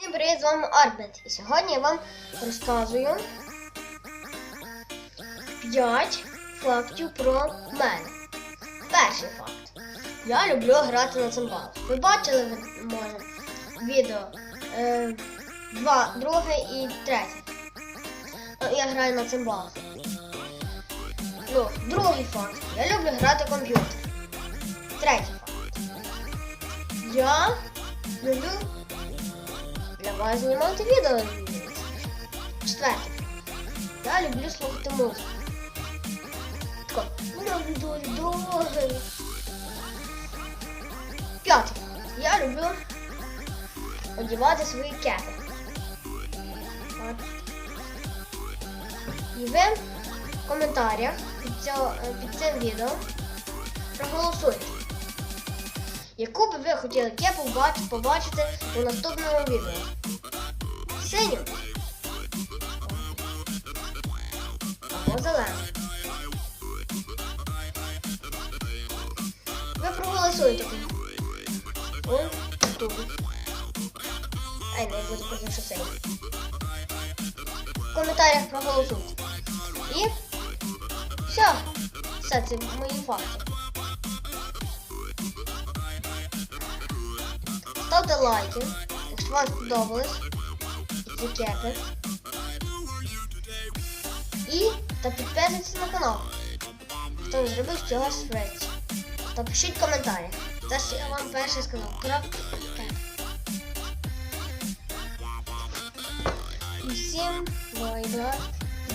Всім привіт, з вами Арбет. І сьогодні я вам розказую 5 фактів про мене. Перший факт. Я люблю грати на цимбалах. Ви бачили, може, відео е, два, друге і третє. Ну, Я граю на цимбалах. Ну, другий факт. Я люблю грати комп'ютер. Третій факт. Я люблю вас знімати відео. Четверте. Я люблю слухати музику. Тако. «Люблю дороги». П'яте. Я люблю одягати свої кепи. І ви в коментарях під, цього, під цим відео проголосуйте. Яку би ви хотіли кепу побачити у наступному відео? Синю. Або зелену. Ви проголосуєте. Ой, тут. Ай, не буду що синю. В коментарях проголосуйте. І все. Все, це мої факти. Ставте лайки, якщо вам сподобалось ці кепи. І та підписуйтесь на канал. Хто не зробив цього швидше. Та пишіть коментарі. Те, що я вам перше сказав. Про. І всім бай-бай.